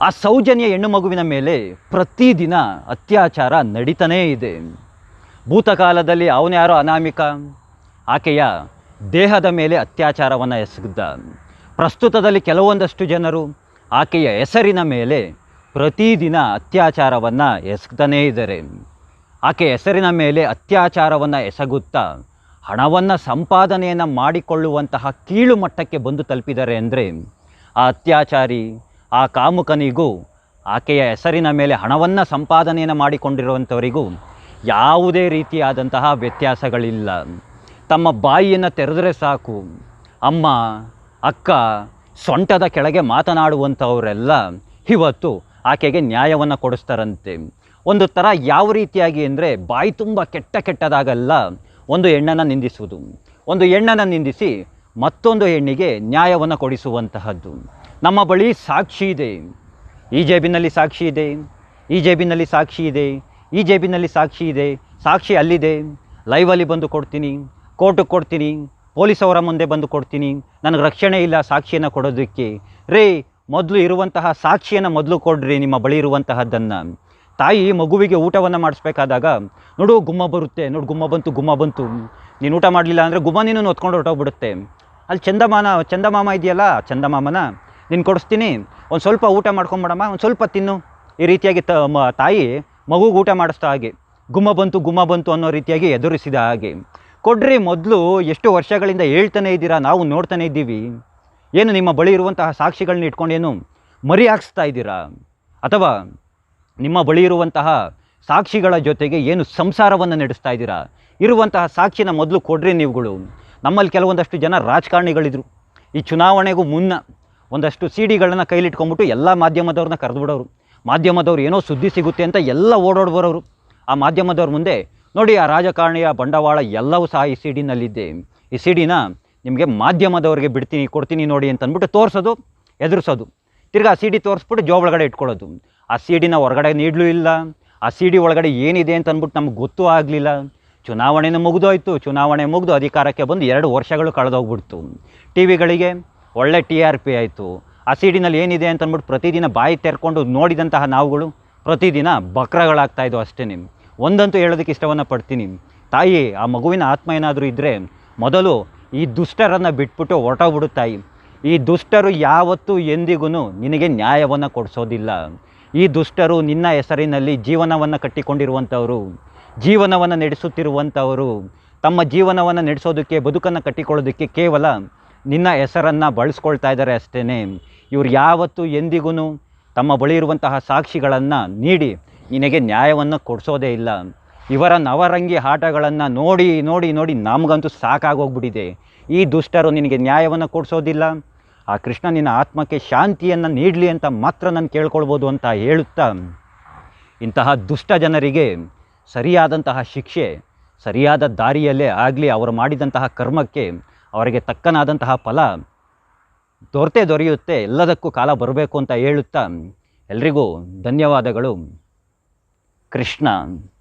ಆ ಸೌಜನ್ಯ ಹೆಣ್ಣು ಮಗುವಿನ ಮೇಲೆ ಪ್ರತಿದಿನ ಅತ್ಯಾಚಾರ ನಡೀತಾನೇ ಇದೆ. ಭೂತಕಾಲದಲ್ಲಿ ಅವನ್ಯಾರೋ ಅನಾಮಿಕ? ಆಕೆಯ ದೇಹದ ಮೇಲೆ ಅತ್ಯಾಚಾರವನ್ನು ಎಸಗಿದ್ದ. ಪ್ರಸ್ತುತದಲ್ಲಿ ಕೆಲವೊಂದಷ್ಟು ಜನರು ಆಕೆಯ ಹೆಸರಿನ ಮೇಲೆ ಪ್ರತಿದಿನ ಅತ್ಯಾಚಾರವನ್ನು ಎಸಗ್ತಾನೇ ಇದ್ದಾರೆ. ಆಕೆ ಹೆಸರಿನ ಮೇಲೆ ಅತ್ಯಾಚಾರವನ್ನು ಎಸಗುತ್ತಾ ಹಣವನ್ನು ಸಂಪಾದನೆಯನ್ನು ಮಾಡಿಕೊಳ್ಳುವಂತಹ ಕೀಳು ಮಟ್ಟಕ್ಕೆ ಬಂದು ತಲುಪಿದ್ದಾರೆ ಅಂದರೆ ಆ ಅತ್ಯಾಚಾರಿ ಆ ಕಾಮುಕನಿಗೂ ಆಕೆಯ ಹೆಸರಿನ ಮೇಲೆ ಹಣವನ್ನು ಸಂಪಾದನೆಯನ್ನು ಮಾಡಿಕೊಂಡಿರುವಂಥವರಿಗೂ ಯಾವುದೇ ರೀತಿಯಾದಂತಹ ವ್ಯತ್ಯಾಸಗಳಿಲ್ಲ. ತಮ್ಮ ಬಾಯಿಯನ್ನು ತೆರೆದರೆ ಸಾಕು. ಅಮ್ಮ, ಅಕ್ಕ, ಸೊಂಟದ ಕೆಳಗೆ ಮಾತನಾಡುವಂಥವರೆಲ್ಲ ಇವತ್ತು ಆಕೆಗೆ ನ್ಯಾಯವನ್ನು ಕೊಡಿಸ್ತಾರಂತೆ. ಒಂದು ಥರ ಯಾವ ರೀತಿಯಾಗಿ ಅಂದರೆ ಬಾಯಿ ತುಂಬ ಕೆಟ್ಟ ಕೆಟ್ಟದಾಗಲ್ಲ, ಒಂದು ಹೆಣ್ಣನ್ನು ನಿಂದಿಸುವುದು. ಒಂದು ಹೆಣ್ಣನ್ನು ನಿಂದಿಸಿ ಮತ್ತೊಂದು ಹೆಣ್ಣಿಗೆ ನ್ಯಾಯವನ್ನು ಕೊಡಿಸುವಂತಹದ್ದು. ನಮ್ಮ ಬಳಿ ಸಾಕ್ಷಿ ಇದೆ. ಈ ಜೇಬಿನಲ್ಲಿ ಸಾಕ್ಷಿ ಇದೆ. ಈ ಜೇಬಿನಲ್ಲಿ ಸಾಕ್ಷಿ ಇದೆ. ಈ ಜೇಬಿನಲ್ಲಿ ಸಾಕ್ಷಿ ಇದೆ. ಸಾಕ್ಷಿ ಅಲ್ಲಿದೆ. ಲೈವಲ್ಲಿ ಬಂದು ಕೊಡ್ತೀನಿ. ಕೋರ್ಟಿಗೆ ಕೊಡ್ತೀನಿ. ಪೊಲೀಸ್ ಅವರ ಮುಂದೆ ಬಂದು ಕೊಡ್ತೀನಿ. ನನಗೆ ರಕ್ಷಣೆ ಇಲ್ಲ ಸಾಕ್ಷಿಯನ್ನು ಕೊಡೋದಕ್ಕೆ. ರೇ, ಮೊದಲು ಇರುವಂತಹ ಸಾಕ್ಷಿಯನ್ನು ಮೊದಲು ಕೊಡ್ರಿ, ನಿಮ್ಮ ಬಳಿ ಇರುವಂತಹದ್ದನ್ನು. ತಾಯಿ ಮಗುವಿಗೆ ಊಟವನ್ನು ಮಾಡಿಸ್ಬೇಕಾದಾಗ, ನೋಡು, ಗುಮ್ಮ ಬರುತ್ತೆ. ನೋಡು, ಗುಮ್ಮ ಬಂತು ಗುಮ್ಮ ಬಂತು. ನೀನು ಊಟ ಮಾಡಲಿಲ್ಲ ಅಂದರೆ ಗುಮ್ಮ ನೀನು ಹೊತ್ಕೊಂಡು ಹೊರಟೋಗ್ಬಿಡುತ್ತೆ. ಅಲ್ಲಿ ಚಂದಮಾನ, ಚಂದಮಾಮ ಇದೆಯಲ್ಲ, ಚಂದಮಾಮನ? ನೀನು ಕೊಡಿಸ್ತೀನಿ. ಒಂದು ಸ್ವಲ್ಪ ಊಟ ಮಾಡ್ಕೊಂಬಿಡಮ್ಮ ಒಂದು ಸ್ವಲ್ಪ ತಿನ್ನು. ಈ ರೀತಿಯಾಗಿ ತ ಮ- ತಾಯಿ ಮಗುಗೆ ಊಟ ಮಾಡಿಸ್ತಾ ಹಾಗೆ, ಗುಮ್ಮ ಬಂತು ಗುಮ್ಮ ಬಂತು ಅನ್ನೋ ರೀತಿಯಾಗಿ ಎದುರಿಸಿದ ಹಾಗೆ. ಕೊಡ್ರಿ, ಮೊದಲು ಎಷ್ಟು ವರ್ಷಗಳಿಂದ ಹೇಳ್ತಾನೆ ಇದ್ದೀರಾ, ನಾವು ನೋಡ್ತಾನೆ ಇದ್ದೀವಿ. ಏನು ನಿಮ್ಮ ಬಳಿ ಇರುವಂತಹ ಸಾಕ್ಷಿಗಳನ್ನ ಇಟ್ಕೊಂಡೇನು ಮರಿ ಹಾಕ್ಸ್ತಾ ಇದ್ದೀರಾ? ಅಥವಾ ನಿಮ್ಮ ಬಳಿ ಇರುವಂತಹ ಸಾಕ್ಷಿಗಳ ಜೊತೆಗೆ ಏನು ಸಂಸಾರವನ್ನು ನಡೆಸ್ತಾ ಇದ್ದೀರಾ? ಇರುವಂತಹ ಸಾಕ್ಷಿನ ಮೊದಲು ಕೊಡ್ರಿ ನೀವುಗಳು. ನಮ್ಮಲ್ಲಿ ಕೆಲವೊಂದಷ್ಟು ಜನ ರಾಜಕಾರಣಿಗಳಿದ್ರು. ಈ ಚುನಾವಣೆಗೂ ಮುನ್ನ ಒಂದಷ್ಟು ಸಿ ಡಿಗಳನ್ನ ಕೈಲಿಟ್ಕೊಂಡ್ಬಿಟ್ಟು ಎಲ್ಲ ಮಾಧ್ಯಮದವ್ರನ್ನ ಕರೆದುಬಿಡೋರು. ಮಾಧ್ಯಮದವ್ರು ಏನೋ ಸುದ್ದಿ ಸಿಗುತ್ತೆ ಅಂತ ಎಲ್ಲ ಓಡೋಡ್ ಬರೋರು. ಆ ಮಾಧ್ಯಮದವ್ರ ಮುಂದೆ ನೋಡಿ ಆ ರಾಜಕಾರಣಿಯ ಬಂಡವಾಳ ಎಲ್ಲವೂ ಸಹ ಈ ಸಿ ಡಿನಲ್ಲಿದ್ದೆ ಈ ಸಿ ಡಿನ ನಿಮಗೆ ಮಾಧ್ಯಮದವ್ರಿಗೆ ಬಿಡ್ತೀನಿ, ಕೊಡ್ತೀನಿ ನೋಡಿ ಅಂತ ಅಂದ್ಬಿಟ್ಟು ತೋರಿಸೋದು, ಎದುರಿಸೋದು. ತಿರ್ಗಾ ಆ ಸಿ ಡಿ ತೋರಿಸ್ಬಿಟ್ಟು ಜೋ ಒಳಗಡೆ ಇಟ್ಕೊಳ್ಳೋದು. ಆ ಸಿ ಡಿನ ಹೊರಗಡೆ ನೀಡಲೂ ಇಲ್ಲ. ಆ ಸಿ ಡಿ ಒಳಗಡೆ ಏನಿದೆ ಅಂತ ಅಂದ್ಬಿಟ್ಟು ನಮ್ಗೆ ಗೊತ್ತೂ ಆಗಲಿಲ್ಲ. ಚುನಾವಣೆನೂ ಮುಗಿದೋಯ್ತು. ಚುನಾವಣೆ ಮುಗಿದು ಅಧಿಕಾರಕ್ಕೆ ಬಂದು ಎರಡು ವರ್ಷಗಳು ಕಳೆದೋಗ್ಬಿಡ್ತು. ಟಿ ವಿಗಳಿಗೆ ಒಳ್ಳೆ ಟಿ ಆರ್ ಪಿ ಆಯಿತು. ಆ ಸಿಡಿನಲ್ಲಿ ಏನಿದೆ ಅಂತ ಅಂದ್ಬಿಟ್ಟು ಪ್ರತಿದಿನ ಬಾಯಿ ತೆರ್ಕೊಂಡು ನೋಡಿದಂತಹ ನಾವುಗಳು ಪ್ರತಿದಿನ ಬಕ್ರಗಳಾಗ್ತಾ ಇದ್ದವು ಅಷ್ಟೇ ಒಂದಂತೂ ಹೇಳೋದಕ್ಕೆ ಇಷ್ಟವನ್ನು ಪಡ್ತೀನಿ. ತಾಯಿ, ಆ ಮಗುವಿನ ಆತ್ಮ ಏನಾದರೂ ಇದ್ದರೆ ಮೊದಲು ಈ ದುಷ್ಟರನ್ನು ಬಿಟ್ಬಿಟ್ಟು ಹೊರಟೋಗ್ಬಿಡು ತಾಯಿ. ಈ ದುಷ್ಟರು ಯಾವತ್ತೂ ಎಂದಿಗೂ ನಿನಗೆ ನ್ಯಾಯವನ್ನು ಕೊಡಿಸೋದಿಲ್ಲ. ಈ ದುಷ್ಟರು ನಿನ್ನ ಹೆಸರಿನಲ್ಲಿ ಜೀವನವನ್ನು ಕಟ್ಟಿಕೊಂಡಿರುವಂಥವರು ಜೀವನವನ್ನು ನಡೆಸುತ್ತಿರುವಂಥವರು ತಮ್ಮ ಜೀವನವನ್ನು ನಡೆಸೋದಕ್ಕೆ, ಬದುಕನ್ನು ಕಟ್ಟಿಕೊಳ್ಳೋದಕ್ಕೆ ಕೇವಲ ನಿನ್ನ ಹೆಸರನ್ನು ಬಳಸ್ಕೊಳ್ತಾ ಇದ್ದಾರೆ ಅಷ್ಟೇ ಇವ್ರು ಯಾವತ್ತೂ ಎಂದಿಗೂ ತಮ್ಮ ಬಳಿ ಇರುವಂತಹ ಸಾಕ್ಷಿಗಳನ್ನು ನೀಡಿ ನಿನಗೆ ನ್ಯಾಯವನ್ನು ಕೊಡಿಸೋದೇ ಇಲ್ಲ. ಇವರ ನವರಂಗಿ ಆಟಗಳನ್ನು ನೋಡಿ ನೋಡಿ ನೋಡಿ ನಮಗಂತೂ ಸಾಕಾಗೋಗ್ಬಿಟ್ಟಿದೆ. ಈ ದುಷ್ಟರು ನಿನಗೆ ನ್ಯಾಯವನ್ನು ಕೊಡಿಸೋದಿಲ್ಲ. ಆ ಕೃಷ್ಣ ನಿನ್ನ ಆತ್ಮಕ್ಕೆ ಶಾಂತಿಯನ್ನು ನೀಡಲಿ ಅಂತ ಮಾತ್ರ ನಾನು ಕೇಳ್ಕೊಳ್ಬೋದು ಅಂತ ಹೇಳುತ್ತಾ, ಇಂತಹ ದುಷ್ಟ ಜನರಿಗೆ ಸರಿಯಾದಂತಹ ಶಿಕ್ಷೆ, ಸರಿಯಾದ ದಾರಿಯಲ್ಲೇ ಆಗಲಿ, ಅವರು ಮಾಡಿದಂತಹ ಕರ್ಮಕ್ಕೆ ಅವರಿಗೆ ತಕ್ಕನಾದಂತಹ ಫಲ ದೊರೆತೇ ದೊರೆಯುತ್ತೆ ಎಲ್ಲದಕ್ಕೂ ಕಾಲ ಬರಬೇಕು ಅಂತ ಹೇಳುತ್ತಾ ಎಲ್ರಿಗೂ ಧನ್ಯವಾದಗಳು. ಕೃಷ್ಣ.